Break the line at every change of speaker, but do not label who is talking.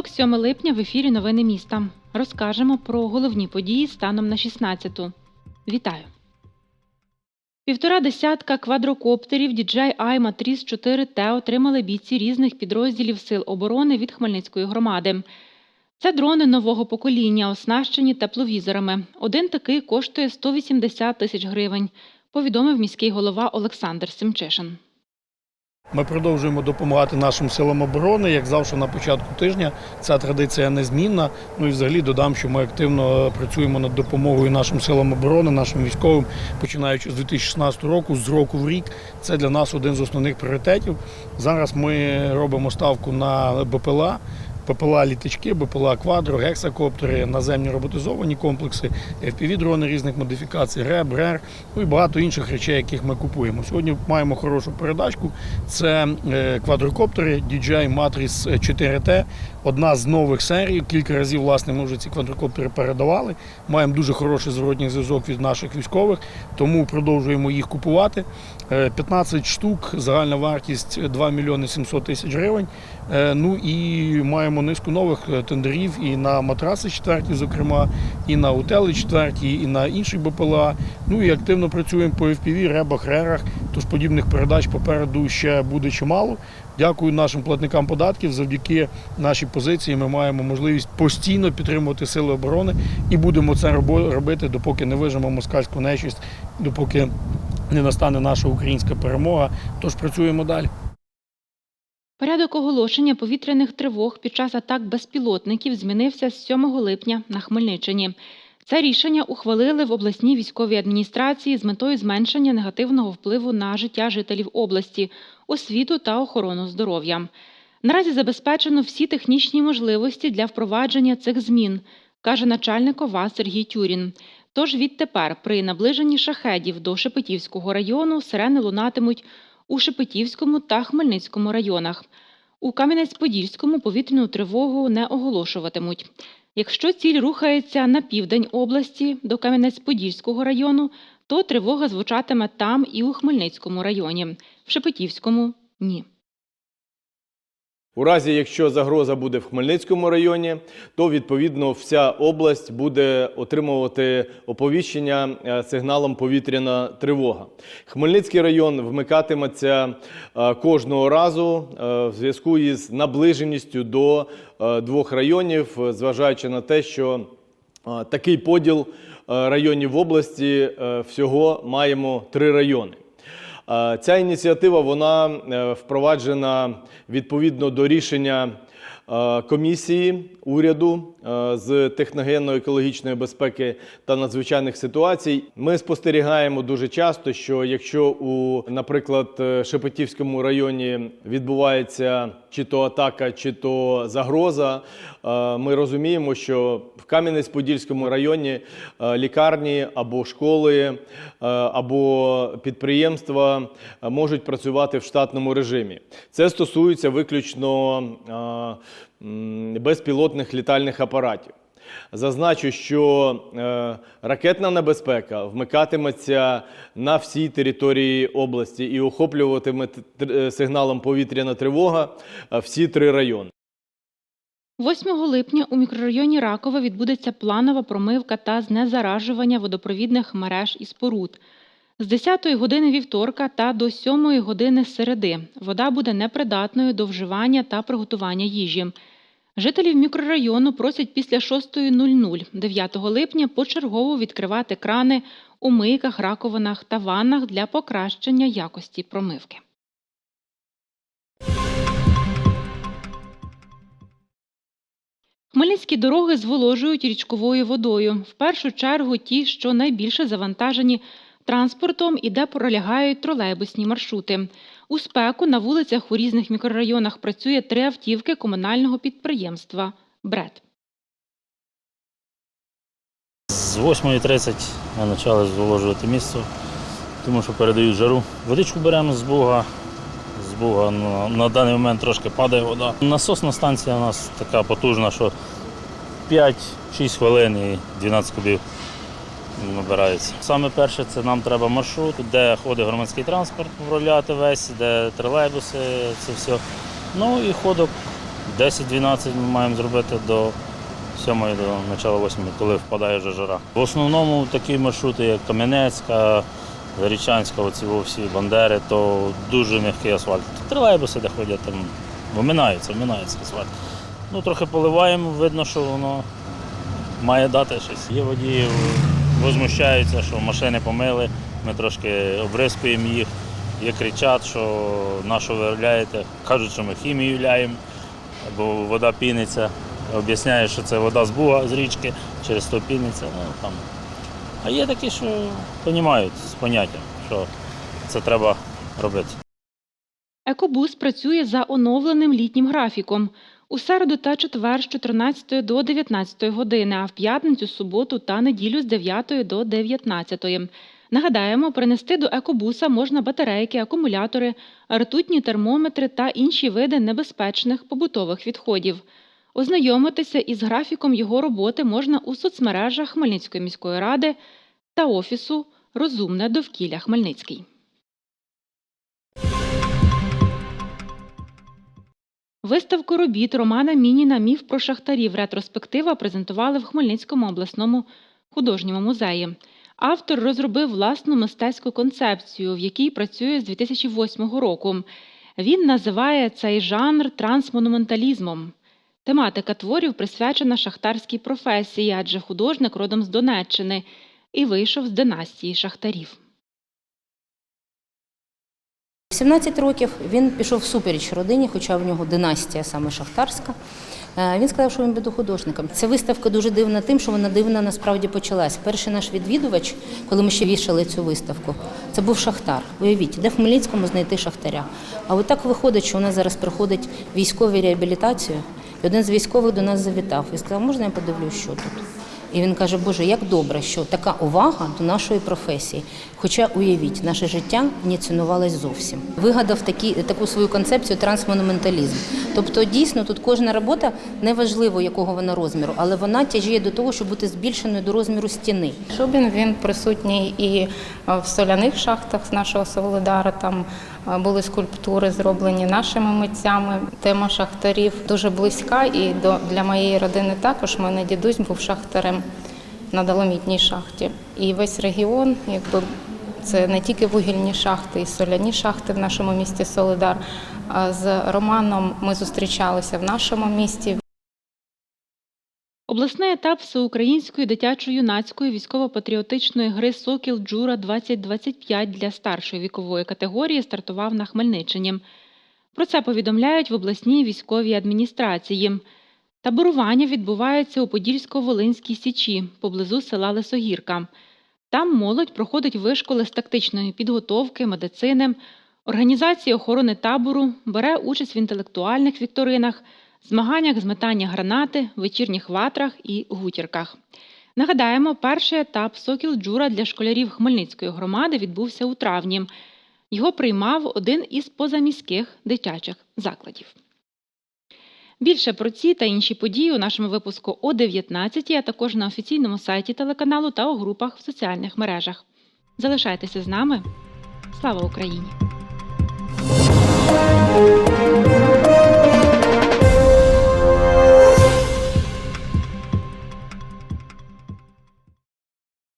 Понеділок, 7 липня, в ефірі Новини міста. Розкажемо про головні події станом на 16-ту. Вітаю! Півтора десятка квадрокоптерів DJI iMatrice 4T отримали бійці різних підрозділів Сил оборони від Хмельницької громади. Це дрони нового покоління, оснащені тепловізорами. Один такий коштує 180 тисяч гривень, повідомив міський голова Олександр Семчишин.
Ми продовжуємо допомагати нашим силам оборони. Як завжди на початку тижня ця традиція незмінна. Ну і взагалі додам, що ми активно працюємо над допомогою нашим силам оборони, нашим військовим, починаючи з 2016 року, з року в рік. Це для нас один з основних пріоритетів. Зараз ми робимо ставку на БПЛА. БПЛА літачки, БПЛА квадро, гексакоптери, наземні роботизовані комплекси, FPV-дрони різних модифікацій, РЕБ, РЕР, ну і багато інших речей, яких ми купуємо. Сьогодні маємо хорошу передачку. Це е, квадрокоптери DJI Matrix 4T, одна з нових серій. Кілька разів власне ми вже ці квадрокоптери передавали. Маємо дуже хороший зворотній зв'язок від наших військових, тому продовжуємо їх купувати. Е, 15 штук, загальна вартість 2 мільйони 700 тисяч гривень. Е, Ну і маємо низку нових е, тендерів і на матраси четверті, зокрема, і на утели четверті, і на інші БПЛА. Ну і активно працюємо по FPV, ребах, рерах. Тож подібних передач попереду ще буде чимало. Дякую нашим платникам податків. Завдяки нашій позиції ми маємо можливість постійно підтримувати сили оборони і будемо це робити, допоки не вижимо москальську нечисть, допоки не настане наша українська перемога. Тож працюємо далі.
Порядок оголошення повітряних тривог під час атак безпілотників змінився з 7 липня на Хмельниччині. Це рішення ухвалили в обласній військовій адміністрації з метою зменшення негативного впливу на життя жителів області, освіту та охорону здоров'я. Наразі забезпечено всі технічні можливості для впровадження цих змін, каже начальник ОВА Сергій Тюрін. Тож відтепер при наближенні шахедів до Шепетівського району сирени лунатимуть у Шепетівському та Хмельницькому районах. У Кам'янець-Подільському повітряну тривогу не оголошуватимуть. Якщо ціль рухається на південь області до Кам'янець-Подільського району, то тривога звучатиме там і у Хмельницькому районі, в Шепетівському ні.
У разі, якщо загроза буде в Хмельницькому районі, то відповідно вся область буде отримувати оповіщення е, сигналом повітряна тривога. Хмельницький район вмикатиметься е, кожного разу е, в зв'язку із наближеністю до двох районів, зважаючи на те, що такий поділ районів області всього маємо три райони. Е, Ця ініціатива вона е, впроваджена відповідно до рішення комісії уряду е, з техногенно-екологічної безпеки та надзвичайних ситуацій. Ми спостерігаємо дуже часто, що якщо у, наприклад, е, Шепетівському районі відбувається чи то атака, чи то загроза, е, ми розуміємо, що в Кам'янець-Подільському районі е, лікарні або школи, е, або підприємства е, можуть працювати в штатному режимі. Це стосується виключно е, безпілотних літальних апаратів. Зазначу, що е, ракетна небезпека вмикатиметься на всій території області і охоплюватиме е, сигналом повітряна тривога е, всі три райони.
8 липня у мікрорайоні Ракове відбудеться планова промивка та знезаражування водопровідних мереж і споруд. З 10 години вівторка та до 7 години середи вода буде непридатною до вживання та приготування їжі. Жителів мікрорайону просять після 6.00 9 липня почергово відкривати крани у мийках, раковинах та ваннах для покращення якості промивки. Хмельницькі дороги зволожують річковою водою. В першу чергу ті, що найбільше завантажені транспортом і де пролягають тролейбусні маршрути. У спеку на вулицях у різних мікрорайонах працює три автівки комунального підприємства «Бред».
З 8.30 ми почали зволожувати місце, тому що передають жару. Водичку беремо з Буга. З Буга на даний момент трошки падає вода. Насосна станція у нас така потужна, що 5-6 хвилин і 12 кубів набирається. Саме перше це нам треба маршрут, де ходить громадський транспорт, проляти весь, де тролейбуси, це все. Ну і ходок 10-12 ми маємо зробити до 7 до початку 8, коли впадає вже жара. В основному такі маршрути, як Кам'янецька, Зарічанська, оці всі Бандери, то дуже м'який асфальт. Тролейбуси, де ходять, там вминаються, вминається асфальт. Ну, трохи поливаємо, видно, що воно має дати щось. Є водії, возмущаються, що машини помили, ми трошки обрискуємо їх. Є кричать, що на що ви виявляєте. Кажуть, що ми хімію ляємо, бо вода піниться. Об'ясняє, що це вода з буга, з річки, через то піниться. Ну, там. А є такі, що розуміють з поняттям, що це треба робити.
Екобус працює за оновленим літнім графіком. У середу та четвер з 14 до 19 години, а в п'ятницю, суботу та неділю з 9 до 19. Нагадаємо, принести до екобуса можна батарейки, акумулятори, ртутні термометри та інші види небезпечних побутових відходів. Ознайомитися із графіком його роботи можна у соцмережах Хмельницької міської ради та офісу Розумне довкілля Хмельницький. Виставку робіт Романа Мініна Міф про шахтарів ретроспектива презентували в Хмельницькому обласному художньому музеї. Автор розробив власну мистецьку концепцію, в якій працює з 2008 року. Він називає цей жанр трансмонументалізмом. Тематика творів присвячена шахтарській професії, адже художник родом з Донеччини і вийшов з династії шахтарів.
В 17 років він пішов всупереч родині, хоча в нього династія саме шахтарська. Е, Він сказав, що він буде художником. Ця виставка дуже дивна тим, що вона дивна насправді почалась. Перший наш відвідувач, коли ми ще вішали цю виставку, це був шахтар. Уявіть, де в Хмельницькому знайти шахтаря. А от так виходить, що у нас зараз проходить військові реабілітацію. І один з військових до нас завітав і сказав, можна я подивлюсь, що тут? І він каже, Боже, як добре, що така увага до нашої професії. Хоча уявіть, наше життя не цінувалось зовсім. Вигадав такі, таку свою концепцію трансмонументалізм. Тобто, дійсно, тут кожна робота неважливо, якого вона розміру, але вона тяжіє до того, щоб бути збільшеною до розміру стіни.
Шубін він присутній і в соляних шахтах нашого Солидара. Там були скульптури, зроблені нашими митцями. Тема шахтарів дуже близька, і для моєї родини також. У мене дідусь був шахтарем на доломітній шахті. І весь регіон, якби це не тільки вугільні шахти і соляні шахти в нашому місті Солидар. А з Романом ми зустрічалися в нашому місті.
Обласний етап всеукраїнської дитячо-юнацької військово-патріотичної гри Сокіл Джура 2025 для старшої вікової категорії стартував на Хмельниччині. Про це повідомляють в обласній військовій адміністрації. Таборування відбувається у Подільсько-Волинській січі поблизу села Лисогірка. Там молодь проходить вишколи з тактичної підготовки, медицини, організації охорони табору, бере участь в інтелектуальних вікторинах, змаганнях з метання гранати, вечірніх ватрах і гутірках. Нагадаємо, перший етап Сокіл Джура для школярів Хмельницької громади відбувся у травні. Його приймав один із позаміських дитячих закладів. Більше про ці та інші події у нашому випуску о 19, а також на офіційному сайті телеканалу та у групах в соціальних мережах. Залишайтеся з нами. Слава Україні!